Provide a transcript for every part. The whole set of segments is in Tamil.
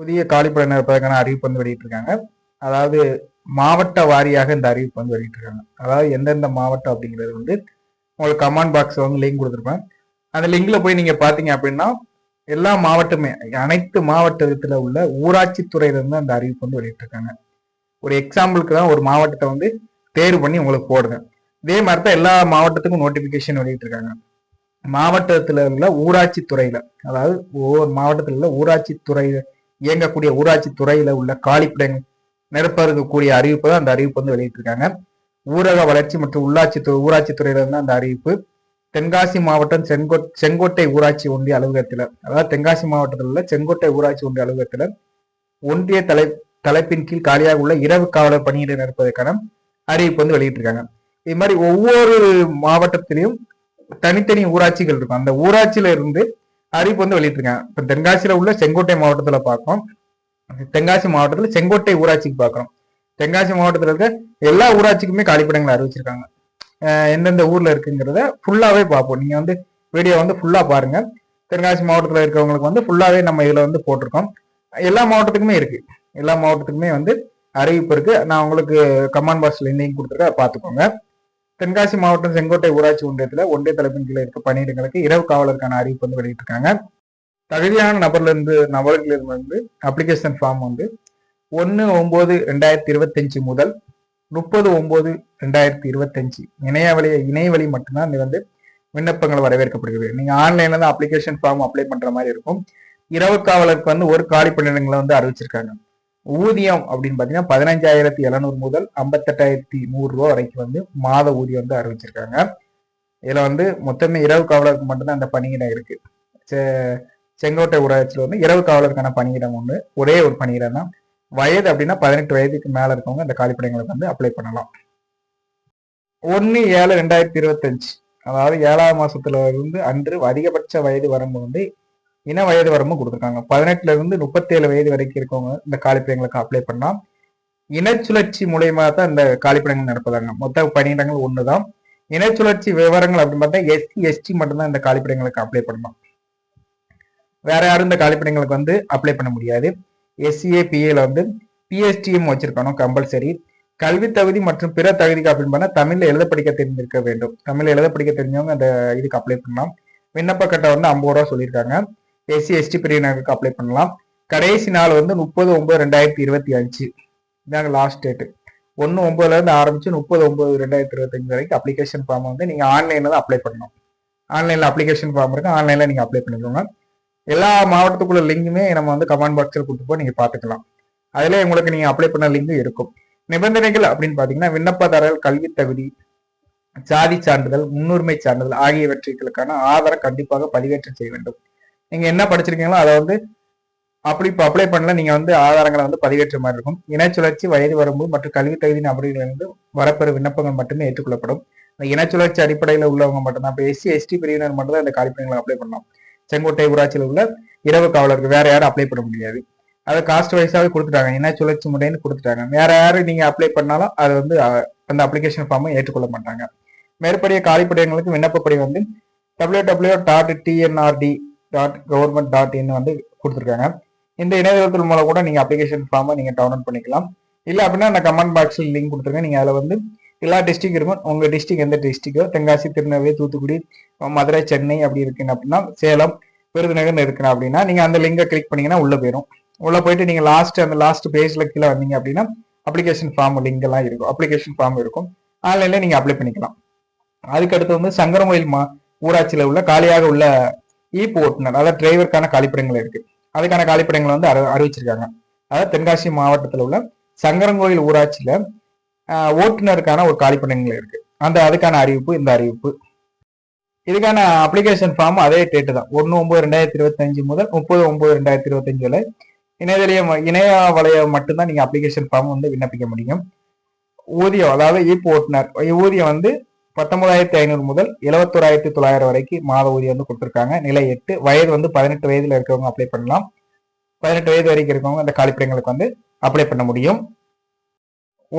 புதிய காலிப்படம் நிரப்பதற்கான அறிவிப்பு வந்து வெளியிட்டிருக்காங்க. அதாவது மாவட்ட வாரியாக இந்த அறிவிப்பு வந்து வெளியிட்டிருக்காங்க. அதாவது எந்தெந்த மாவட்டம் அப்படிங்கிறது வந்து உங்களுக்கு கமெண்ட் பாக்ஸ் வந்து லிங்க் கொடுத்துருப்பேன். அந்த லிங்க்ல போய் நீங்க பாத்தீங்க அப்படின்னா எல்லா மாவட்டமே அனைத்து மாவட்டத்துல உள்ள ஊராட்சி துறையில இருந்து அந்த அறிவிப்பு வந்து வெளியிட்டிருக்காங்க. ஒரு எக்ஸாம்பிளுக்கு தான் ஒரு மாவட்டத்தை வந்து தேர்வு பண்ணி உங்களுக்கு போடுங்க இதே மாதிரி தான் எல்லா மாவட்டத்துக்கும் நோட்டிபிகேஷன் வெளியிட்டிருக்காங்க. மாவட்டத்துல உள்ள ஊராட்சி துறையில அதாவது ஒவ்வொரு மாவட்டத்தில் உள்ள ஊராட்சி துறையில இயங்கக்கூடிய ஊராட்சி துறையில உள்ள காலிப்பிடங்கள் நிரப்ப இருக்கக்கூடிய அறிவிப்பு தான் அந்த அறிவிப்பு வந்து வெளியிட்டிருக்காங்க. ஊரக வளர்ச்சி மற்றும் உள்ளாட்சி துறை ஊராட்சி துறையில இருந்து அந்த அறிவிப்பு. தென்காசி மாவட்டம் செங்கோ செங்கோட்டை ஊராட்சி ஒன்றிய அலுவலகத்தில் அதாவது தென்காசி மாவட்டத்தில் உள்ள செங்கோட்டை ஊராட்சி ஒன்றிய அலுவலகத்துல ஒன்றிய தலை தலைப்பின் கீழ் காலியாக உள்ள இரவு காவலர் பணியிட நிற்பதற்கான அறிவிப்பு வந்து வெளியிட்டிருக்காங்க. இது மாதிரி ஒவ்வொரு மாவட்டத்திலையும் தனித்தனி ஊராட்சிகள் இருக்கும். அந்த ஊராட்சியில இருந்து அறிவிப்பு வந்து வெளியிட்டிருக்காங்க. இப்ப தென்காசியில உள்ள செங்கோட்டை மாவட்டத்துல பார்க்கோம் தென்காசி மாவட்டத்துல செங்கோட்டை ஊராட்சிக்கு பார்க்கறோம். தென்காசி மாவட்டத்துல இருக்க எல்லா ஊராட்சிக்குமே காலிப்படங்களை அறிவிச்சிருக்காங்க. எந்தெந்த ஊர்ல இருக்குங்கிறத ஃபுல்லாவே பார்ப்போம். நீங்க வந்து வீடியோ வந்து ஃபுல்லா பாருங்க. தென்காசி மாவட்டத்துல இருக்கிறவங்களுக்கு வந்து ஃபுல்லாவே நம்ம இதுல வந்து போட்டிருக்கோம். எல்லா மாவட்டத்துக்குமே இருக்கு. எல்லா மாவட்டத்துக்குமே வந்து அறிவிப்பு இருக்கு. நான் உங்களுக்கு கமாண்ட் பாக்ஸ்ல லிங்க் கொடுத்துருக்க பார்த்துக்கோங்க. தென்காசி மாவட்டம் செங்கோட்டை ஊராட்சி ஒன்றியத்துல ஒன்றிய தலைப்பின் கீழே இருக்க பணியிடங்களுக்கு இரவு காவலருக்கான அறிவிப்பு வந்து வெளியிட்டிருக்காங்க. தகுதியான நபர்ல இருந்து நபர்களிடம் வந்து அப்ளிகேஷன் ஃபார்ம் வந்து ஒன்று ஒம்பது ரெண்டாயிரத்தி இருபத்தஞ்சு முதல் முப்பது ஒம்பது ரெண்டாயிரத்தி இருபத்தஞ்சு இணைய இணையவழி இணைய வழி மட்டும்தான் இது வந்து விண்ணப்பங்கள் வரவேற்கப்படுகிறது. நீங்கள் ஆன்லைன்ல தான் அப்ளிகேஷன் ஃபார்ம் அப்ளை பண்ணுற மாதிரி இருக்கும். இரவு காவலருக்கு வந்து ஒரு காலி பணியிடங்களை வந்து அறிவிச்சிருக்காங்க. ஊதியம் அப்படின்னு பாத்தீங்கன்னா பதினஞ்சாயிரத்தி எழுநூறு முதல் ஐம்பத்தெட்டாயிரத்தி நூறு ரூபா வரைக்கும் வந்து மாத ஊதியம் வந்து அறிவிச்சிருக்காங்க. இதுல வந்து மொத்தமே இரவு காவலருக்கு மட்டும்தான் அந்த பணியிடம் இருக்கு. செ- செங்கோட்டை ஊராட்சியில் வந்து இரவு காவலருக்கான பணியிடம் ஒன்று ஒரே ஒரு பணியிடம் தான். வயது அப்படின்னா பதினெட்டு வயதுக்கு மேல இருக்கவங்க இந்த காலிப்படைங்களுக்கு வந்து அப்ளை பண்ணலாம். ஒன்னு ஏழு ரெண்டாயிரத்தி இருபத்தஞ்சு அதாவது ஏழாவது மாசத்துல இருந்து அன்று அதிகபட்ச வயது வரம்பு வந்து இன வயது வரம்பு கொடுத்துருக்காங்க. பதினெட்டுல இருந்து முப்பத்தேழு வயது வரைக்கும் இருக்கவங்க இந்த காலிப்பிடங்களுக்கு அப்ளை பண்ணலாம் இனச்சுழற்சி மூலயமா தான் இந்த காலிப்படங்கள் நடப்பதாங்க. மொத்த பணியிடங்கள் ஒண்ணுதான். இனச்சுழற்சி விவரங்கள் அப்படின்னு பார்த்தா எஸ்சி எஸ்டி மட்டும்தான் இந்த காலிப்படங்களுக்கு அப்ளை பண்ணலாம் வேற யாரும் இந்த காலிப்படங்களுக்கு வந்து அப்ளை பண்ண முடியாது. எஸ்சிஏ பிஏல வந்து பிஎஸ்டிஎம் வச்சிருக்கணும் கம்பல்சரி கல்வி தகுதி மற்றும் பிற தகுதிக்கு அப்படின்னு பண்ணால் தமிழ்ல எழுத படிக்க தெரிஞ்சிருக்க வேண்டும். தமிழ்ல எழுத படிக்க தெரிஞ்சவங்க அந்த இதுக்கு அப்ளை பண்ணலாம். விண்ணப்ப கட்டை வந்து ஐம்பது ரூபா சொல்லியிருக்காங்க. எஸ்சி எஸ்டி பிரிவினருக்கு அப்ளை பண்ணலாம். கடைசி நாள் வந்து முப்பது ஒன்பது ரெண்டாயிரத்தி இருபத்தி அஞ்சு. இதாங்க லாஸ்ட் டேட்டு ஒன்று ஒம்பதுலேருந்து ஆரம்பித்து ஆரம்பிச்சு முப்பது ஒன்பது ரெண்டாயிரத்தி இருபத்தஞ்சு வரைக்கும் அப்ளிகேஷன் ஃபார்ம் வந்து நீங்கள் ஆன்லைனில் தான் அப்ளை பண்ணணும். ஆன்லைனில் அப்ளிகேஷன் ஃபார்ம் இருக்கு. ஆன்லைனில் நீங்கள் அப்ளை பண்ணிக்கோங்க. எல்லா மாவட்டத்துக்குள்ள லிங்குமே நம்ம வந்து கமெண்ட் பாக்ஸில் கொடுத்து போய் நீங்கள் பார்த்துக்கலாம் அதில் உங்களுக்கு நீங்கள் அப்ளை பண்ண லிங்கும் இருக்கும். நிபந்தனைகள் அப்படின்னு பார்த்தீங்கன்னா விண்ணப்பதாரர்கள் கல்வி தகுதி சாதி சான்றிதழ் முன்னுரிமை சான்றிதழ் ஆகியவற்றுக்கான ஆதாரம் கண்டிப்பாக பதிவேற்றம் செய்ய வேண்டும். நீங்க என்ன படிச்சிருக்கீங்களோ அதை வந்து அப்படி இப்போ அப்ளை பண்ணல நீங்க வந்து ஆதாரங்களை வந்து பதிவேற்ற மாதிரி இருக்கும். இனச்சுழற்சி வயது வரம்பு மற்றும் கல்வி தகுதி நபர்களிலிருந்து வரப்பெறும் விண்ணப்பங்கள் மட்டுமே ஏற்றுக்கொள்ளப்படும். இந்த இனச்சுழற்சி அடிப்படையில் உள்ளவங்க மட்டும்தான். இப்போ எஸ்சி எஸ்டி பிரிவினர் மட்டும் தான் இந்த காலிப்பணிகளை அப்ளை பண்ணலாம். செங்கோட்டை ஊராட்சியில் உள்ள இரவு காவலருக்கு வேற யாரும் அப்ளை பண்ண முடியாது. அதை காஸ்ட் வைஸாகவே கொடுத்துட்டாங்க. இன சுழற்சி முறைன்னு கொடுத்துட்டாங்க. வேற யாரும் நீங்க அப்ளை பண்ணாலும் அது வந்து அந்த அப்ளிகேஷன் ஃபார்மை ஏற்றுக்கொள்ள மாட்டாங்க. மேற்படிய காலிப்படையங்களுக்கு விண்ணப்பப்படி வந்து W W dot TNRD dot government dot in வந்து கொடுத்துருக்காங்க. இந்த இணையதளத்தின் மூலம் கூட நீங்கள் அப்ளிகேஷன் ஃபார்மை நீங்கள் டவுன்லோட் பண்ணிக்கலாம். இல்லை அப்படின்னா அந்த கமெண்ட் பாக்ஸில் லிங்க் கொடுத்துருங்க நீங்கள் அதில் வந்து எல்லா டிஸ்ட்ரிக் இருக்கும். உங்கள் டிஸ்ட்ரிக் எந்த டிஸ்ட்ரிக்கோ தென்காசி திருநெல்வேலி தூத்துக்குடி மதுரை சென்னை அப்படி இருக்குன்னு அப்படின்னா சேலம் விருதுநகர்னு இருக்குன்னு அப்படின்னா நீங்கள் அந்த லிங்கை கிளிக் பண்ணீங்கன்னா உள்ளே போயிடும் உள்ளே போயிட்டு நீங்கள் லாஸ்ட் அந்த லாஸ்ட் பேஜில் கீழே வந்தீங்க அப்படின்னா அப்ளிகேஷன் ஃபார்ம் லிங்க் எல்லாம் இருக்கும். அப்ளிகேஷன் ஃபார்ம் இருக்கும். ஆன்லைன்ல நீங்க அப்ளை பண்ணிக்கலாம். அதுக்கடுத்து வந்து சங்கரமயில் மா ஊராட்சியில் உள்ள காலியாக உள்ள ஈப் ஓட்டுநர் அதாவது டிரைவருக்கான காலிப்படங்கள் இருக்கு. அதுக்கான காலிப்படங்களை வந்து அறிவிச்சிருக்காங்க. அதாவது தென்காசி மாவட்டத்தில் உள்ள சங்கரங்கோயில் ஊராட்சியில ஓட்டுநருக்கான ஒரு காலிப்படங்கள் இருக்கு. அந்த அதுக்கான அறிவிப்பு இந்த அறிவிப்பு. இதுக்கான அப்ளிகேஷன் ஃபார்ம் அதே டேட்டு தான். ஒன்று ஒன்பது ரெண்டாயிரத்தி இருபத்தஞ்சு முதல் முப்பது ஒன்பது ரெண்டாயிரத்தி இருபத்தஞ்சு வரை இணையதளம் இணைய வலையம் மட்டும்தான் நீங்கள் அப்ளிகேஷன் ஃபார்ம் வந்து விண்ணப்பிக்க முடியும். ஊதியம் அதாவது ஈப்பு ஓட்டுநர் ஊதியம் வந்து பத்தொன்பதாயிரத்தி ஐநூறு முதல் எழுவத்தோராயிரத்தி தொள்ளாயிரம் வரைக்கும் மாத ஊதியம் வந்து கொடுத்துருக்காங்க. நிலை எட்டு. வயது வந்து பதினெட்டு வயதுல இருக்கிறவங்க அப்ளை பண்ணலாம். பதினெட்டு வயது வரைக்கும் இருக்கவங்க அந்த காலிப்பிடங்களுக்கு வந்து அப்ளை பண்ண முடியும்.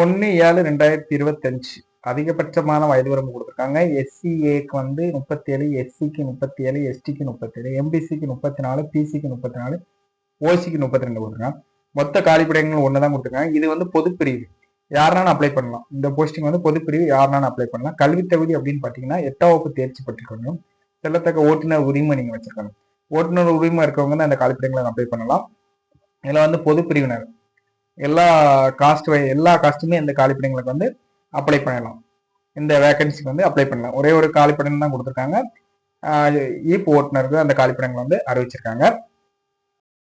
ஒன்று ஏழு ரெண்டாயிரத்தி இருபத்தஞ்சு. அதிகபட்சமான வயது வரம்பு கொடுத்துருக்காங்க. எஸ்சிஏக்கு வந்து முப்பத்தி ஏழு எஸ்சிக்கு முப்பத்தி ஏழு எஸ்டிக்கு முப்பத்தி ஏழு எம்பிசிக்கு முப்பத்தி நாலு பிசிக்கு முப்பத்தி நாலு ஓசிக்கு முப்பத்தி ரெண்டு கொடுத்துருக்காங்க. மொத்த காலிப்பிடங்கள் ஒன்று தான் கொடுத்துருக்காங்க. இது வந்து பொதுப்பிரிவு. யாருனாலும் அப்ளை பண்ணலாம் இந்த போஸ்டிங் வந்து பொதுப்பிரிவு யாருனாலும் அப்ளை பண்ணலாம் கல்வி தகுதி அப்படின்னு பார்த்தீங்கன்னா எட்டாம் வகுப்பு தேர்ச்சி பெற்றுக்கணும் செல்லத்தக்க ஓட்டுநர் உரிமை நீங்கள் வச்சிருக்கணும் ஓட்டுநர் உரிமை இருக்கவங்க தான் அந்த காலிப்படைகளை அப்ளை பண்ணலாம் இதில் வந்து பொது பிரிவினர் எல்லா காஸ்ட் எல்லா காஸ்ட்டுமே இந்த காலிப்படைங்களுக்கு வந்து அப்ளை பண்ணலாம் இந்த வேகன்சிக்கு வந்து அப்ளை பண்ணலாம் ஒரே ஒரு காலிப்படம் தான் கொடுத்துருக்காங்க ஈப் ஓட்டுநருக்கு அந்த காலிப்படங்களை வந்து அறிவிச்சிருக்காங்க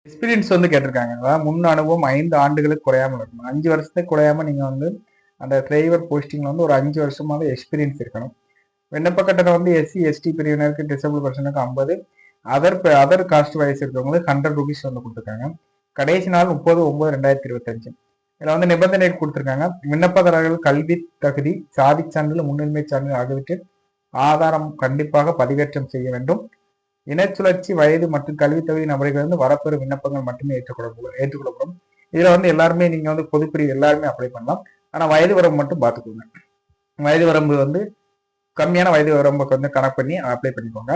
எக்ஸ்பீரியன்ஸ் வந்து கேட்டிருக்காங்க அதாவது முன் அனுபவம் ஐந்து ஆண்டுகளுக்கு குறையாமல் இருக்கணும். அஞ்சு வருஷத்துக்கு குறையாம நீங்க வந்து அந்த டிரைவர் போஸ்டிங்ல வந்து ஒரு அஞ்சு வருஷமாவது எக்ஸ்பீரியன்ஸ் இருக்கணும். விண்ணப்ப கட்டணம் வந்து எஸ்சி எஸ்டி பிரிவினருக்கு டிசபிள் பர்சனுக்கு ஐம்பது. அதர் அதர் காஸ்ட் வைஸ் இருக்கிறவங்களுக்கு ஹண்ட்ரட் ருபீஸ் வந்து கொடுத்துருக்காங்க. கடைசி நாள் முப்பது ஒன்பது ரெண்டாயிரத்தி இருபத்தஞ்சு. இதில் வந்து நிபந்தனை கொடுத்துருக்காங்க. விண்ணப்பதாரர்கள் கல்வி தகுதி சாதி சான்றிதழ் முன்னுரிமை சான்றிதழ் ஆகியவற்றில் ஆதாரம் கண்டிப்பாக பதிவேற்றம் செய்ய வேண்டும். இனச்சுழற்சி வயது மற்றும் கல்வி தகுதி நபர்கள் வந்து வரப்பெறும் விண்ணப்பங்கள் மட்டுமே ஏற்றுக்கொள்ள ஏற்றுக்கொள்ளப்படும். இதுல வந்து எல்லாருமே நீங்க வந்து பொதுப்பிரிவு எல்லாருமே அப்ளை பண்ணலாம். ஆனா வயது வரம்பு மட்டும் பார்த்துக்கோங்க. வயது வரம்பு வந்து கம்மியான வயது வரம்புக்கு வந்து கணக்கு பண்ணி அப்ளை பண்ணிக்கோங்க.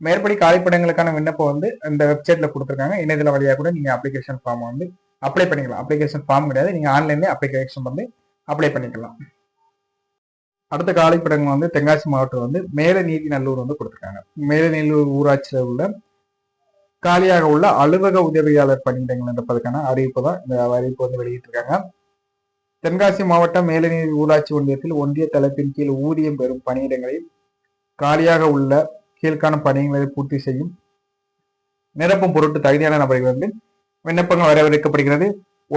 மேற்படி காலிப்படங்களுக்கான விண்ணப்பம் வந்து இந்த வெப்சைட்ல கொடுத்துருக்காங்க. இணையதள வழியாக கூட நீங்க அப்ளிகேஷன் ஃபார்ம் வந்து அப்ளை பண்ணிக்கலாம். அப்ளிகேஷன் ஃபார்ம் கிடையாது. நீங்க ஆன்லைன்லேயே அப்ளிகேஷன் வந்து அப்ளை பண்ணிக்கலாம். அடுத்த காலிப்படங்கள் வந்து தென்காசி மாவட்டம் வந்து மேல நீதி நல்லூர் வந்து கொடுத்துருக்காங்க. மேல நீலூர் ஊராட்சியில் உள்ள காலியாக உள்ள அலுவலக உதவியாளர் பணியிடங்கள் என்றப்பதற்கான அறிவிப்பு தான் இந்த அறிவிப்பு வந்து வெளியிட்டிருக்காங்க. தென்காசி மாவட்டம் மேலநீதி ஊராட்சி ஒன்றியத்தில் ஒன்றிய தலைப்பின் கீழ் ஊதியம் பெறும் பணியிடங்களில் காலியாக உள்ள கீழ்காணும் பணிகளை பூர்த்தி செய்யும் நிரப்பும் பொருட்டு தகுதியான நபர்கள் வந்து விண்ணப்பங்கள் வரவேற்கப்படுகிறது.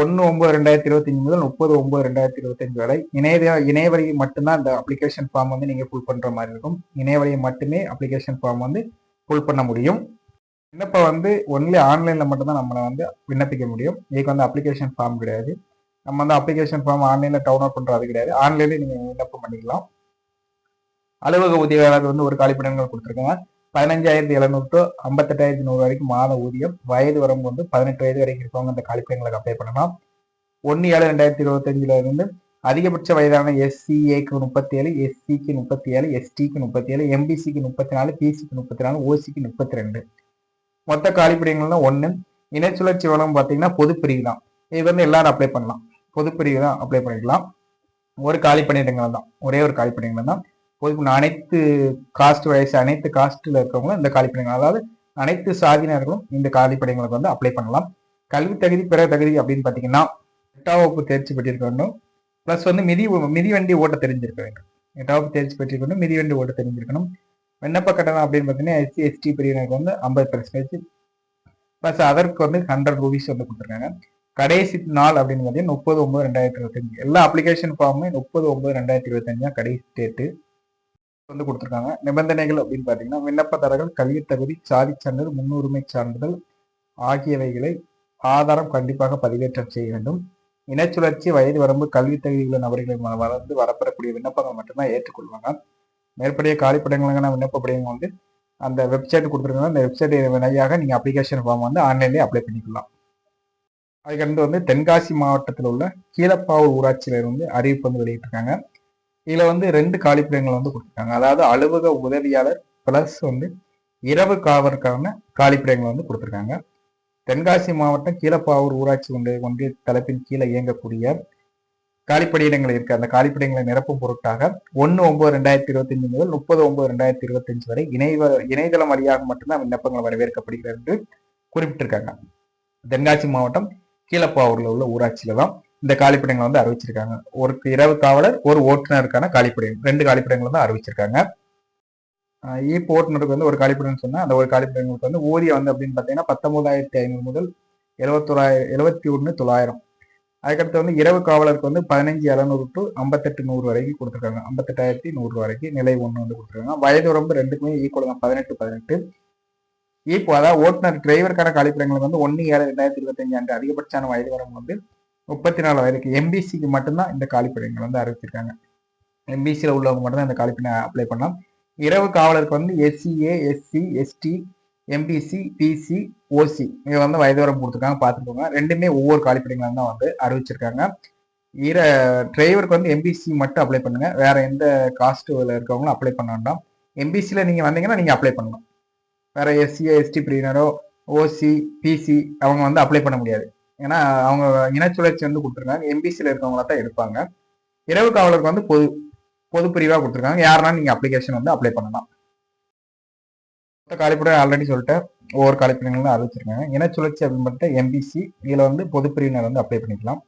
ஒன்று ஒன்பது ரெண்டாயிரத்தி இருபத்தி அஞ்சு முதல் முப்பது ஒன்பது ரெண்டாயிரத்தி இருபத்தஞ்சு வரை இணைய இணையவழி மட்டும்தான் இந்த அப்ளிகேஷன் ஃபார்ம் வந்து நீங்கள் ஃபுல் பண்ணுற மாதிரி இருக்கும். இணையவழியை மட்டுமே அப்ளிகேஷன் ஃபார்ம் வந்து ஃபுல் பண்ண முடியும். விண்ணப்பம் வந்து ஒன்லி ஆன்லைனில் மட்டும்தான் நம்மளை வந்து விண்ணப்பிக்க முடியும். இதுக்கு வந்து அப்ளிகேஷன் ஃபார்ம் கிடையாது. நம்ம வந்து அப்ளிகேஷன் ஃபார்ம் ஆன்லைனில் டவுன்லோட் பண்ணுறது கிடையாது. ஆன்லைனில் நீங்கள் விண்ணப்பம் பண்ணிக்கலாம். அலுவலக உதவியாளர் வந்து ஒரு காலிப்பிடங்கள் கொடுத்துருக்காங்க. பதினஞ்சாயிரத்தி எழுநூறு டு ஐம்பத்தெட்டாயிரத்தி நூறு வரைக்கும் மாத ஊதியம். வயது வரம்பு வந்து பதினெட்டு வயது வரைக்கும் இருக்கவங்க அந்த காலிப்படங்களுக்கு அப்ளை பண்ணலாம். ஒன்று ஏழு ரெண்டாயிரத்தி இருபத்தஞ்சில இருந்து அதிகபட்ச வயதான எஸ்சிஏக்கு முப்பத்தி ஏழு எஸ்சிக்கு முப்பத்தி ஏழு எஸ்டிக்கு முப்பத்தி ஏழு எம்பிசிக்கு முப்பத்தி நாலு பிசிக்கு முப்பத்தி நாலு ஓசிக்கு முப்பத்தி ரெண்டு மொத்த காலிப்பிடங்கள்னா ஒன்று இனச்சுழற்சி வளம் பார்த்தீங்கன்னா பொதுப்பிரிவு தான். இது வந்து எல்லாரும் அப்ளை பண்ணலாம். பொதுப்பிரிவு தான் அப்ளை பண்ணிக்கலாம் ஒரு காலி பணியிடங்கள் தான். ஒரே ஒரு காலி பணியிடங்கள் தான். பொது அனைத்து காஸ்ட் வயசு அனைத்து காஸ்ட்ல இருக்கிறவங்களும் இந்த காலி அதாவது அனைத்து சாதியினர்களும் இந்த காலிப்படைங்களுக்கு வந்து அப்ளை பண்ணலாம். கல்வி தகுதி பிற தகுதி அப்படின்னு பார்த்தீங்கன்னா எட்டாம் வகுப்பு தேர்ச்சி பெற்றிருக்க வேண்டும் ப்ளஸ் வந்து மிதி மிதிவண்டி ஓட்ட தெரிஞ்சிருக்க வேண்டும் எட்டாம் வகுப்பு தேர்ச்சி பெற்றிருக்கணும் மிதிவண்டி ஓட்ட தெரிஞ்சிருக்கணும். விண்ணப்ப கட்டணம் அப்படின்னு பார்த்தீங்கன்னா எஸ்சி எஸ்டி பிரிவினருக்கு வந்து ஐம்பது பர்சன்டேஜ் ப்ளஸ் அதற்கு வந்து ஹண்ட்ரட் ருபீஸ் வந்து கொடுத்துருக்காங்க. கடைசி நாள் அப்படின்னு பார்த்தீங்கன்னா முப்பது ஒன்பது ரெண்டாயிரத்தி இருபத்தஞ்சு. எல்லா அப்ளிகேஷன் ஃபார்முமே முப்பது ஒன்பது ரெண்டாயிரத்தி இருபத்தஞ்சு கடைசி டேட்டு வந்து கொடுத்துருக்காங்க. நிபந்தனைகள் அப்படின்னு பார்த்தீங்கன்னா விண்ணப்பதாரர்கள் கல்வி தகுதி சாதி சான்றிதழ் முன்னுரிமை சான்றிதழ் ஆகியவைகளை ஆதாரம் கண்டிப்பாக பதிவேற்றம் செய்ய வேண்டும். இனச்சுழற்சி வயது வரம்பு கல்வி தகுதியுள்ள நபர்களை வளர்ந்து வரப்பெறக்கூடிய விண்ணப்பங்கள் மட்டும்தான் ஏற்றுக்கொள்வாங்க. மேற்படிய காலிப்படங்களுக்கான விண்ணப்ப படிவங்கள் வந்து அந்த வெப்சைட் கொடுத்துருக்காங்க. அந்த வெப்சைட் வினையாக நீங்கள் அப்ளிகேஷன் ஃபார்ம் வந்து ஆன்லைன்லேயே அப்ளை பண்ணிக்கலாம். அதுக்கடுத்து வந்து தென்காசி மாவட்டத்தில் உள்ள கீழப்பாவூர் ஊராட்சியில இருந்து அறிவிப்பு வந்து வெளியிட்டிருக்காங்க. இதுல வந்து ரெண்டு காலிப்பிடங்கள் வந்து கொடுத்துருக்காங்க. அதாவது அலுவலக உதவியாளர் பிளஸ் வந்து இரவு காவலுக்கான காலிப்பிடங்கள் வந்து கொடுத்துருக்காங்க. தென்காசி மாவட்டம் கீழப்பாவூர் ஊராட்சி ஒன்றிய ஒன்றிய தலைப்பின் கீழே இயங்கக்கூடிய காலிப்படியிடங்கள் இருக்கு. அந்த காலிப்படிகளை நிரப்பும் பொருட்டாக ஒன்று ஒன்பது ரெண்டாயிரத்தி இருபத்தஞ்சு முதல் முப்பது ஒன்பது ரெண்டாயிரத்தி இருபத்தஞ்சு வரை இணைய இணையதளம் வழியாக மட்டும்தான் விண்ணப்பங்கள் வரவேற்கப்படுகிறது என்று குறிப்பிட்டிருக்காங்க. தென்காசி மாவட்டம் கீழப்பாவூர்ல உள்ள ஊராட்சியில தான் இந்த காலிப்படங்களை வந்து அறிவிச்சிருக்காங்க. ஒரு இரவு காவலர் ஒரு ஓட்டுநருக்கான காலிப்படம் ரெண்டு காலிப்படங்கள் வந்து அறிவிச்சிருக்காங்க. ஈப் ஓட்டுநருக்கு வந்து ஒரு காலிப்படம் சொன்னால் அந்த ஒரு காலிப்படங்களுக்கு வந்து ஊதியம் வந்து அப்படின்னு பார்த்தீங்கன்னா பத்தொன்பதாயிரத்தி ஐநூறு முதல் எழுபத்தொராயிரம் எழுபத்தி ஒன்று தொள்ளாயிரம். அதுக்கடுத்து வந்து இரவு காவலருக்கு வந்து பதினஞ்சு இரநூறு டு ஐம்பத்தெட்டு நூறு வரைக்கும் கொடுத்துருக்காங்க. ஐம்பத்தெட்டாயிரத்தி நூறு வரைக்கும் நிலை ஒன்று வந்து கொடுத்துருக்காங்க. வயது ரொம்ப ரெண்டுக்குமே ஈக்குவல் தான் பதினெட்டு பதினெட்டு. இப்போ அதாவது ஓட்டுநர் டிரைவருக்கான காலிப்பிடங்களுக்கு வந்து ஒன்று ஏழு ரெண்டாயிரத்தி இருபத்தஞ்சு ஆண்டு அதிகபட்சமான வயது வரம்பு வந்து முப்பத்தி நாலு வயதுக்கு எம்பிசிக்கு மட்டும்தான் இந்த காலிப்படைகள் வந்து அறிவிச்சிருக்காங்க எம்பிசியில் உள்ளவங்க மட்டும்தான் இந்த காலிப்படை அப்ளை பண்ணலாம். இரவு காவலருக்கு வந்து SCA SC ST MBC BC OC இதை வந்து வயது வரம் கொடுத்துருக்காங்க. பார்த்துக்கோங்க. ரெண்டுமே ஒவ்வொரு காலிப்படைகளும் தான் வந்து அறிவிச்சிருக்காங்க. இர டிரைவருக்கு வந்து எம்பிசி மட்டும் அப்ளை பண்ணுங்க. வேற எந்த காஸ்ட்டில் இருக்கவங்களும் அப்ளை பண்ண வேண்டாம். எம்பிசியில் நீங்கள் வந்தீங்கன்னா நீங்கள் அப்ளை பண்ணணும் வேற எஸ்சி எஸ்டி பிரிவினரோ ஓசி பிசி அவங்க வந்து அப்ளை பண்ண முடியாது. ஏன்னா அவங்க இனச்சுழற்சி வந்து கொடுத்துருக்காங்க. எம்பிசியில் இருக்கவங்கள தான் எடுப்பாங்க. இரவு காவலருக்கு வந்து பொது பொது பிரிவாக கொடுத்துருக்காங்க. யாருனாலும் நீங்கள் அப்ளிகேஷன் வந்து அப்ளை பண்ணலாம். மொத்த காலிப்படம் ஆல்ரெடி சொல்லிட்டு ஒவ்வொரு காலிப்பினங்களும் அறிவிச்சிருக்காங்க இனச்சுழற்சி அப்படின்னு பார்த்தா எம்பிசி இதில் வந்து பொது பிரிவினர் வந்து அப்ளை பண்ணிக்கலாம்.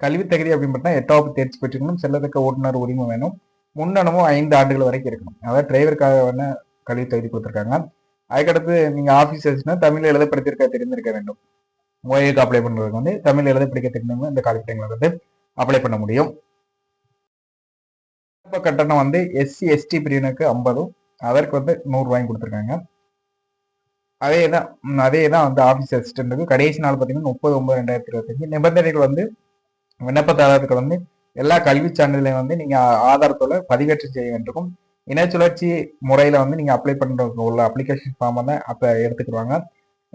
கல்வி தகுதி அப்படின்னு பார்த்தா எட்டாவது தேர்ச்சி பெற்றிருக்கணும். செல்லத்தக்க ஓட்டுநர் உரிமை வேணும். முன்னணமும் ஐந்து ஆண்டுகள் வரைக்கும் இருக்கணும். அதாவது டிரைவருக்காக வேண கல்வி தகுதி கொடுத்துருக்காங்க. அதுக்கடுத்து நீங்கள் ஆஃபீஸர்ஸ்னால் தமிழ் எழுத படித்திருக்க தெரிந்திருக்க வேண்டும். ஓஏக்கு அப்ளை பண்ணுறதுக்கு வந்து தமிழ் எழுத படிக்க தெரிஞ்சவங்க இந்த காலிப்படங்களை வந்து அப்ளை பண்ண முடியும். விண்ணப்ப கட்டணம் வந்து எஸ்சி எஸ்டி பிரிவினருக்கு ஐம்பதும் அதற்கு வந்து நூறுரூவாயும் கொடுத்துருக்காங்க. அதே தான் அதே தான் வந்து ஆஃபீஸ் அசிஸ்டண்ட்டுக்கு கடைசி நாள் பார்த்தீங்கன்னா முப்பது ஒன்பது ரெண்டாயிரத்தி இருபத்தஞ்சு. நிபந்தனைகள் வந்து விண்ணப்பதாரர்கள் வந்து எல்லா கல்வி சான்றிதழையும் வந்து நீங்கள் ஆதாரத்தோட பதிவேற்றம் செய்ய வேண்டும் இனச்சுழற்சி முறையில் வந்து நீங்கள் அப்ளை பண்ணுறதுக்கு உள்ள அப்ளிகேஷன் ஃபார்ம் வந்து அப்போ எடுத்துக்கிடுவாங்க.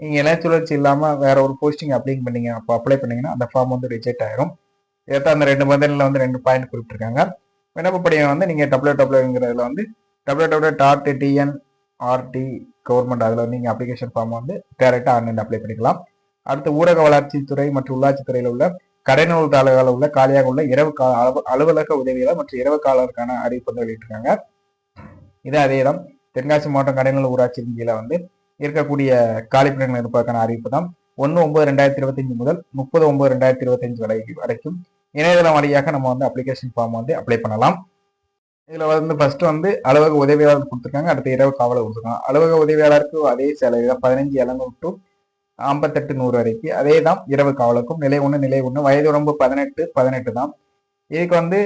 நீங்கள் இனச்சுழற்சி இல்லாமல் வேற ஒரு போஸ்டிங் அப்ளை பண்ணீங்க அப்போ அப்ளை பண்ணீங்கன்னா அந்த ஃபார்ம் வந்து ரிஜெக்ட் ஆயிரும். இதைத்தான் அந்த ரெண்டு நிபந்தனையில் வந்து ரெண்டு பாயிண்ட் குறிப்பிட்டிருக்காங்க. விண்ணப்ப படிவம் வந்து நீங்கள் டபிள்யூ டபிள்யூங்கிறதுல வந்து W W dot TN RD government அதில் வந்து நீங்கள் அப்ளிகேஷன் ஃபார்ம் வந்து டேரெக்டாக ஆன்லைன் அப்ளை பண்ணிக்கலாம். அடுத்து ஊரக வளர்ச்சித்துறை மற்றும் உள்ளாட்சித்துறையில் உள்ள கடைநூல் தாலுகாவில் உள்ள காலியாக உள்ள இரவு கால அலுவலக உதவியாளர் மற்றும் இரவு காலருக்கான அறிவிப்பு வந்து வெளியிட்டிருக்காங்க. இது அதே தான் தென்காசி மாவட்டம் கடைநூல் ஊராட்சி கீழே வந்து இருக்கக்கூடிய காலிப்பிடங்கள் இருப்பதற்கான அறிவிப்பு தான் ஒன்று ஒன்பது ரெண்டாயிரத்தி இருபத்தஞ்சு முதல் முப்பது ஒன்பது ரெண்டாயிரத்தி இருபத்தஞ்சு வரை வரைக்கும் இணையதளம் வழியாக நம்ம வந்து அப்ளிகேஷன் ஃபார்ம் வந்து அப்ளை பண்ணலாம். இதில் வந்து ஃபர்ஸ்ட் வந்து அலுவலக உதவியாளர் கொடுத்துருக்காங்க. அடுத்து இரவு காவலர் கொடுத்துருக்காங்க. அலுவலக உதவியாளருக்கு அதே செலவு தான் பதினஞ்சு இளநூறு டு ஐம்பத்தெட்டு நூறு வரைக்கும் அதே தான் இரவு காவலுக்கும் நிலை ஒன்று நிலை ஒன்று வயது உடம்பு பதினெட்டு பதினெட்டு தான் இதுக்கு வந்து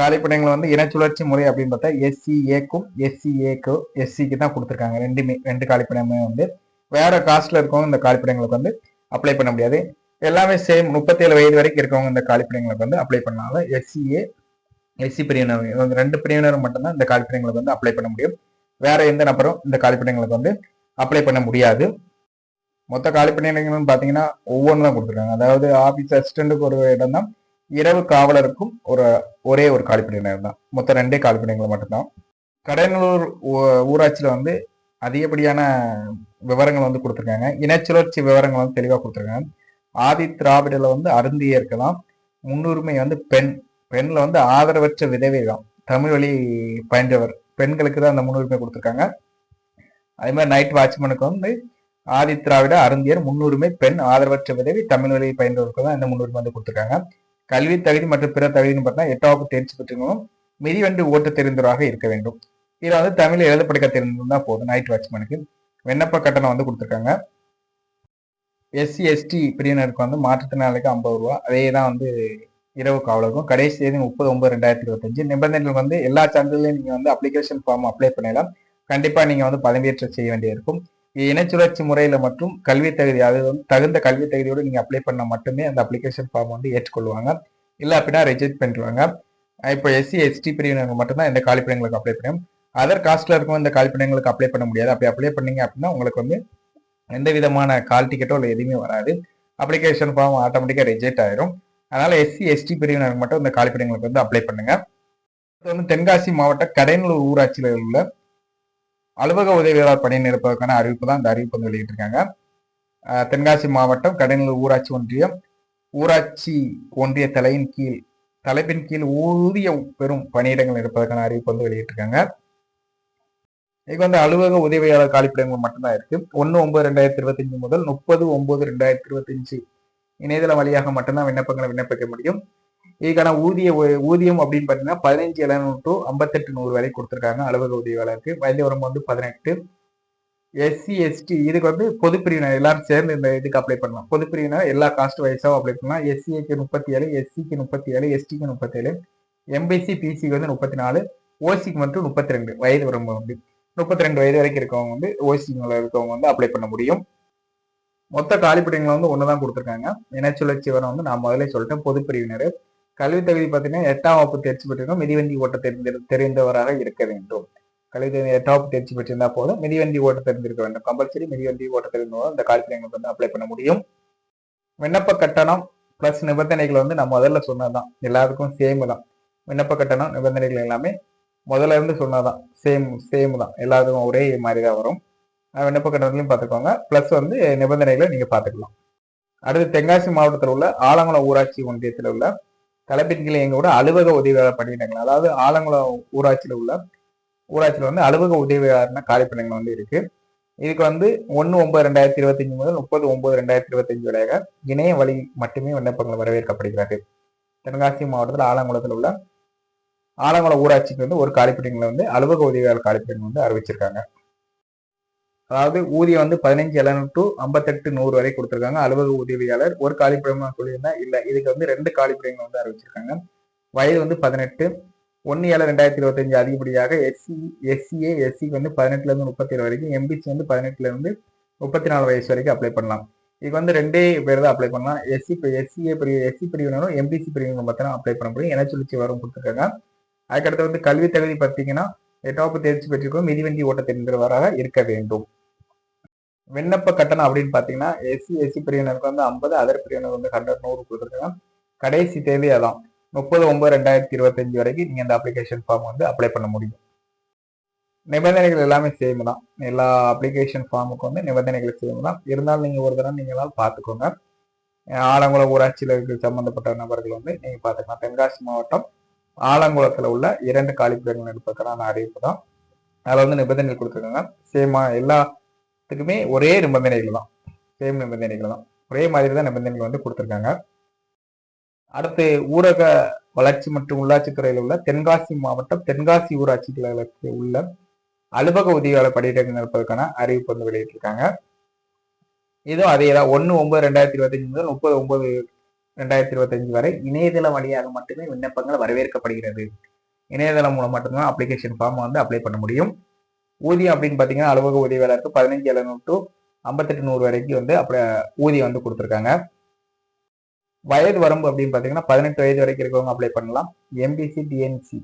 காலிப்படைங்களை வந்து இனச்சுழற்சி முறை அப்படின்னு பார்த்தா எஸ்சி ஏக்கும் எஸ்சி ஏக்கு எஸ்சிக்கு தான் கொடுத்துருக்காங்க. ரெண்டுமே ரெண்டு காலிப்படையுமே வந்து வேற காஸ்ட்ல இருக்கவங்க இந்த காலிப்படைங்களுக்கு வந்து அப்ளை பண்ண முடியாது. எல்லாமே சேம் முப்பத்தேழு வயது வரைக்கும் இருக்கவங்க இந்த காலிப்படைங்களுக்கு வந்து அப்ளை பண்ணால எஸ்சிஏ எஸ்சி பிரிவினர் இவங்க ரெண்டு பிரிவினரும் மட்டும்தான் இந்த காலிப்படைங்களுக்கு வந்து அப்ளை பண்ண முடியும். வேற எந்த நபரும் இந்த காலிப்படைங்களுக்கு வந்து அப்ளை பண்ண முடியாது. மொத்த காலிப்படைகளும் பார்த்தீங்கன்னா ஒவ்வொன்றும் தான் கொடுத்துருக்காங்க. அதாவது ஆஃபீஸ் அசிஸ்டண்ட்டுக்கு ஒரு இடம் தான் இரவு காவலருக்கும் ஒரு ஒரே ஒரு காலிப்படையினர் தான். மொத்தம் ரெண்டே காலிப்படைகள் மட்டும்தான். கடலூர் ஊராட்சியில் வந்து அதிகப்படியான விவரங்கள் வந்து கொடுத்துருக்காங்க. இனச்சுழற்சி விவரங்கள் வந்து தெளிவாக கொடுத்துருக்காங்க. ஆதி திராவிடில் வந்து அருந்தியே இருக்கலாம். முன்னுரிமை வந்து பெண். பெண்ணில் வந்து ஆதரவற்ற விதவை தான். தமிழ் வழி பயின்றவர். பெண்களுக்கு தான் அந்த முன்னுரிமை கொடுத்துருக்காங்க. அதே மாதிரி நைட் வாட்ச்மேனுக்கு வந்து ஆதி திராவிட அருந்தியர் முன்னுரிமை பெண் ஆதரவற்ற விதவி தமிழ் வழி பயின்றவருக்கு தான் இந்த முன்னுரிமை வந்து கொடுத்துருக்காங்க. கல்வி தகுதி மற்றும் பிற தகுதின்னு பார்த்தா எட்டாவது வகுப்பு தேர்ச்சி பெற்றவங்களும் மிதிவண்டி ஓட்ட தெரிந்தவராக இருக்க வேண்டும். இதில் வந்து தமிழ் எழுத படிக்க தெரிந்திருந்தா போதும் நைட் வாட்ச்மேனுக்கு விண்ணப்ப கட்டணம் வந்து கொடுத்துருக்காங்க. எஸ்சி எஸ்டி பிரிவினருக்கு வந்து மாற்றுத்திறனாளிக்கு ஐம்பது ரூபா. அதே தான் வந்து இரவு காவலருக்கும். கடைசி தேதி முப்பது ஒன்பது ரெண்டாயிரத்தி இருபத்தஞ்சு. நிபந்தனைகள் வந்து எல்லா சான்றிதழையும் நீங்கள் வந்து அப்ளிகேஷன் ஃபார்ம் அப்ளை பண்ணிடலாம். கண்டிப்பாக நீங்கள் வந்து பதவியேற்ற செய்ய வேண்டியிருக்கும் இனச்சுழற்சி முறையில் மற்றும் கல்வி தகுதி அது வந்து தகுந்த கல்வி தகுதியோடு நீங்கள் அப்ளை பண்ண மட்டுமே அந்த அப்ளிகேஷன் ஃபார்ம் வந்து ஏற்றுக்கொள்வாங்க. இல்லை அப்படின்னா ரிஜெக்ட் பண்ணிடுவாங்க. இப்போ எஸ்சி எஸ்டி பிரிவினருக்கு மட்டும்தான் இந்த காலிப்பிடங்களுக்கு அப்ளை பண்ணும் அதர் காஸ்ட்ல இருக்கும் இந்த காலிப்பிடங்களுக்கு அப்ளை பண்ண முடியாது. அப்படி அப்ளை பண்ணீங்க அப்படின்னா உங்களுக்கு வந்து எந்த விதமான கால் டிக்கெட்டோ இல்லை எதுவுமே வராது. அப்ளிகேஷன் ஃபார்ம் ஆட்டோமேட்டிக்காக ரிஜெக்ட் ஆயிரும். அதனால எஸ்சி எஸ்டி பிரிவினருக்கு மட்டும் இந்த காலிப்பிடங்களுக்கு வந்து அப்ளை பண்ணுங்க. இது வந்து தென்காசி மாவட்ட கடையனூர் ஊராட்சியில் உள்ள அலுவலக உதவியாளர் பணி நிரப்பதற்கான அறிவிப்பு தான் இந்த அறிவிப்பு வந்து வெளியிட்டிருக்காங்க. தென்காசி மாவட்டம் கடையனூர் ஊராட்சி ஒன்றியம். ஊராட்சி ஒன்றிய தலையின் கீழ் தலைப்பின் கீழ் ஊதிய பெறும் பணியிடங்கள் இருப்பதற்கான அறிவிப்பு வந்து வெளியிட்டிருக்காங்க. இதுக்கு வந்து அலுவலக உதவியாளர் காலிப்பிடங்கள் மட்டும்தான் இருக்கு. ஒன்று ஒன்பது ரெண்டாயிரத்தி இருபத்தஞ்சு முதல் முப்பது ஒன்பது ரெண்டாயிரத்தி இருபத்தஞ்சு இணையதளம் வழியாக மட்டும்தான் விண்ணப்பங்களை விண்ணப்பிக்க முடியும். இதுக்கான ஊதிய ஊதியம் அப்படின்னு பார்த்தீங்கன்னா பதினஞ்சு எழுநூறு டு ஐம்பத்தெட்டு நூறு வரை கொடுத்துருக்காங்க. அலுவலக உதவியாளருக்கு வயது வரம்பு வந்து பதினெட்டு. எஸ்சி எஸ்டி இதுக்கு வந்து பொது பிரிவினர் எல்லாரும் சேர்ந்து இந்த இதுக்கு அப்ளை பண்ணலாம். பொது பிரிவினர் எல்லா காஸ்ட் வைஸாகவும் அப்ளை பண்ணலாம். எஸ்சிஏக்கு முப்பத்தி ஏழு எஸ்சிக்கு முப்பத்தி ஏழு எஸ்டிக்கு முப்பத்தி ஏழு எம்பிசி பிசிக்கு வந்து முப்பத்தி நாலு ஓசிக்கு மட்டும் முப்பத்தி ரெண்டு வயது வரம்பு வந்து முப்பத்தி ரெண்டு வயது வரைக்கும் இருக்கவங்க வந்து ஓசிங்கள இருக்கவங்க வந்து அப்ளை பண்ண முடியும். மொத்த காலிப்பிடங்களை வந்து ஒன்று தான் கொடுத்துருக்காங்க. இனச்சுழற்சி வரம் வந்து நான் முதல்ல சொல்லிட்டேன். பொது பிரிவினர் கல்வி தகுதி பார்த்தீங்கன்னா எட்டாம் வகுப்பு தேர்ச்சி பெற்றிருக்கோம். மிதிவண்டி ஓட்ட தெரிந்து தெரிந்தவராக இருக்க வேண்டும். கல்வி தகுதி எட்டாம் வகுப்பு தேர்ச்சி பெற்றிருந்தா போதும். மிதிவண்டி ஓட்ட தெரிந்திருக்க வேண்டும். கம்பல்சரி மிதிவண்டி ஓட்ட தெரிந்தவங்க இந்த எங்களுக்கு வந்து அப்ளை பண்ண முடியும். விண்ணப்ப கட்டணம் பிளஸ் நிபந்தனைகள் வந்து நான் முதல்ல சொன்னதான் எல்லாருக்கும் சேம் தான். விண்ணப்ப கட்டணம் நிபந்தனைகள் எல்லாமே முதல்ல இருந்து சொன்னதான் சேம் சேம் தான். எல்லாத்துக்கும் ஒரே மாதிரி தான் வரும் விண்ணப்ப கட்டணத்திலையும் பார்த்துக்கோங்க. ப்ளஸ் வந்து நிபந்தனைகளை நீங்கள் பார்த்துக்கலாம். அடுத்து தென்காசி மாவட்டத்தில் உள்ள ஆலங்குளம் ஊராட்சி ஒன்றியத்தில் உள்ள தலைப்பின் கீழ் எங்க கூட அலுவலக உதவியாளர் பணியிடங்கள் அதாவது ஆலங்குளம் ஊராட்சியில் உள்ள ஊராட்சியில் வந்து அலுவலக உதவியாளர்னா காலி வந்து இருக்கு. இதுக்கு வந்து ஒன்று ஒன்பது ரெண்டாயிரத்தி இருபத்தஞ்சு முதல் முப்பது ஒன்பது ரெண்டாயிரத்தி இருபத்தஞ்சு வரையாக இணைய வழி மட்டுமே விண்ணப்பங்கள் வரவேற்கப்படுகிறது. தென்காசி மாவட்டத்தில் ஆலங்குளத்தில் உள்ள ஆலங்குளம் ஊராட்சிக்கு வந்து ஒரு காலிப்பணிகளை வந்து அலுவலக உதவியாளர் காலிப்பணிகள் வந்து அறிவிச்சிருக்காங்க. அதாவது ஊதியம் வந்து பதினஞ்சு எழுநூறு டு ஐம்பத்தெட்டு நூறு வரை கொடுத்துருக்காங்க. அலுவலக உதவியாளர் ஒரு காலிப்படம் சொல்லியிருந்தா? இல்லை இதுக்கு வந்து ரெண்டு காலிப்படங்கள் வந்து அறிவிச்சிருக்காங்க. வயது வந்து பதினெட்டு. ஒன்று ஏழு ரெண்டாயிரத்தி இருபத்தஞ்சு அதிகப்படியாக எஸ்சி எஸ்சிஏ எஸ்சிக்கு வந்து பதினெட்டுலேருந்து முப்பத்தி ஏழு வரைக்கும். எம்பிசி வந்து பதினெட்டுலேருந்து முப்பத்தி நாலு வயசு வரைக்கும் அப்ளை பண்ணலாம். இதுக்கு வந்து ரெண்டே பேர் தான் அப்ளை பண்ணலாம். எஸ்சி எஸ்சிஏ பிரிவு எஸ்சி பிரிவினரும் எம்பிசி பிரிவினரும் பார்த்தீங்கன்னா அப்ளை பண்ண முடியும். என சொல்லி வரும் கொடுத்துருக்காங்க. அதுக்கடுத்து வந்து கல்வி தகுதி பார்த்தீங்கன்னா எட்டாவது தேர்ச்சி பெற்றிருக்கோம். மிதிவண்டி ஓட்ட தெரிந்தவராக இருக்க வேண்டும். விண்ணப்ப கட்டணம் அப்படின்னு பார்த்தீங்கன்னா எஸ்சி எஸ்சி பிரிவினருக்கு வந்து ஐம்பது அதர் பிரிவினர் வந்து ஹண்ட்ரட் நூறு கொடுத்துருக்காங்க. கடைசி தேதி அதான். முப்பது ஒன்பது ரெண்டாயிரத்தி இருபத்தஞ்சு வரைக்கும் நீங்கள் இந்த அப்ளிகேஷன் ஃபார்ம் வந்து அப்ளை பண்ண முடியும். நிபந்தனைகள் எல்லாமே சேம் தான். எல்லா அப்ளிகேஷன் ஃபார்முக்கு வந்து நிபந்தனைகள் சேம் தான். இருந்தாலும் நீங்கள் ஒரு தடவை நீங்களால் பார்த்துக்கோங்க. ஆலங்குளம் ஊராட்சியில் இருக்க சம்மந்தப்பட்ட நபர்கள் வந்து நீங்கள் பார்த்துக்கலாம். தென்காசி மாவட்டம் ஆலங்குளத்தில் உள்ள இரண்டு காலிப்பிடங்கள் எடுப்பதற்கான அறிவிப்பு தான். அதில் வந்து நிபந்தனைகள் கொடுத்துருக்காங்க. சேமா எல்லாத்துக்குமே ஒரே நிபந்தனைகள் தான். சேம் நிபந்தனைகள் தான். ஒரே மாதிரி தான் நிபந்தனைகள் வந்து கொடுத்துருக்காங்க. அடுத்து ஊரக வளர்ச்சி மற்றும் உள்ளாட்சித்துறையில் உள்ள தென்காசி மாவட்டம் தென்காசி ஊராட்சிகளுக்கு உள்ள அலுவலக உதவியாளர் பணியிடங்கள் இருப்பதற்கான அறிவிப்பு வந்து வெளியிட்டிருக்காங்க. இதுவும் அதே தான். ஒன்று ஒன்பது ரெண்டாயிரத்தி இருபத்தஞ்சு முதல் முப்பது ஒன்பது ரெண்டாயிரத்தி இருபத்தஞ்சு வரை இணையதளம் வழியாக மட்டுமே விண்ணப்பங்கள் வரவேற்கப்படுகிறது. இணையதளம் மூலம் மட்டும்தான் அப்ளிகேஷன் ஃபார்ம் வந்து அப்ளை பண்ண முடியும். ஊதியம் அப்படின்னு பார்த்தீங்கன்னா அலுவலக உதவியாளருக்கு பதினஞ்சு எழுநூறு டு ஐம்பத்தெட்டு நூறு வரைக்கும் வந்து அப்படி ஊதியம் வந்து கொடுத்துருக்காங்க. வயது வரம்பு அப்படின்னு பார்த்தீங்கன்னா பதினெட்டு வயது வரைக்கும் இருக்கவங்க அப்ளை பண்ணலாம். எம்பிசி டிஎன்சி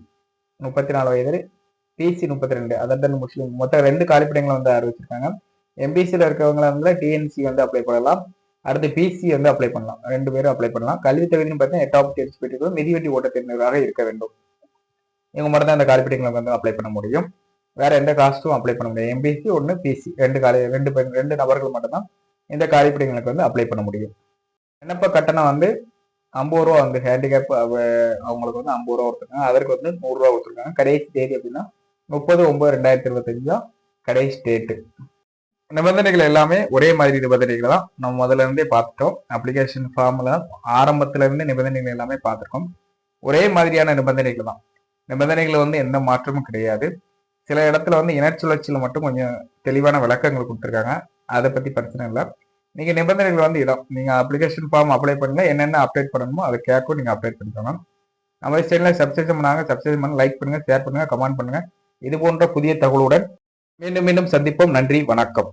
முப்பத்தி நாலு வயது பிசி முப்பத்தி ரெண்டு அதர் முஸ்லீம் மொத்தம் ரெண்டு காலிப்பிடங்களை வந்து அறிவிச்சிருக்காங்க. எம்பிசியில் இருக்கிறவங்கள வந்து டிஎன்சி வந்து அப்ளை பண்ணலாம். அடுத்து பிசி வந்து அப்ளை பண்ணலாம். ரெண்டு பேரும் அப்ளை பண்ணலாம். கல்வி தகுதின்னு பார்த்தீங்கன்னா எட்டாப் தேர்ச்சி பெற்று மிதிவெட்டி ஓட்ட தெரிந்தவராக இருக்க வேண்டும். இவங்க மட்டும் தான் அந்த காலிப்பிடங்களை வந்து அப்ளை பண்ண முடியும். வேற எந்த காஸ்ட்டும் அப்ளை பண்ண முடியாது. எம்பிசி ஒன்று பிசி ரெண்டு காலி ரெண்டு ரெண்டு நபர்கள் மட்டும்தான் இந்த காலிப்பிடங்களுக்கு வந்து அப்ளை பண்ண முடியும். விண்ணப்ப கட்டணம் வந்து ஐம்பது ரூபா வந்து ஹேண்டிகேப் அவங்களுக்கு வந்து ஐம்பது ரூபா கொடுத்துருக்காங்க. அதற்கு வந்து நூறுரூவா கொடுத்துருக்காங்க. கடைசி தேதி அப்படின்னா முப்பது ஒன்பது ரெண்டாயிரத்தி இருபத்தஞ்சு தான் கடைசி டேட்டு நிபந்தனைகள் எல்லாமே ஒரே மாதிரி நிபந்தனைகள் தான். நம்ம முதல்ல இருந்தே பார்த்துட்டோம். அப்ளிகேஷன் ஃபார்மில் ஆரம்பத்துல இருந்து நிபந்தனைகள் எல்லாமே பார்த்துருக்கோம். ஒரே மாதிரியான நிபந்தனைகள் தான். நிபந்தனைகள் வந்து எந்த மாற்றமும் கிடையாது. சில இடத்துல வந்து இனச்சுழற்சியில் மட்டும் கொஞ்சம் தெளிவான விளக்கங்கள் கொடுத்துருக்காங்க. அதை பற்றி பிரச்சனை இல்லை. நீங்கள் நிபந்தனைகள் வந்து இடம் நீங்கள் அப்ளிகேஷன் ஃபார்ம் அப்ளை பண்ணுங்கள் என்னென்ன அப்டேட் பண்ணணுமோ அதை கேட்கும் நீங்கள் அப்டேட் பண்ணிக்கோங்க நம்ம சேனலில் சப்ஸ்கிரைப் பண்ணாங்க சப்ஸ்கிரைப் பண்ணி லைக் பண்ணுங்கள் ஷேர் பண்ணுங்கள் கமெண்ட் பண்ணுங்கள் இது போன்ற புதிய தகவலுடன் மீண்டும் மீண்டும் சந்திப்போம். நன்றி வணக்கம்.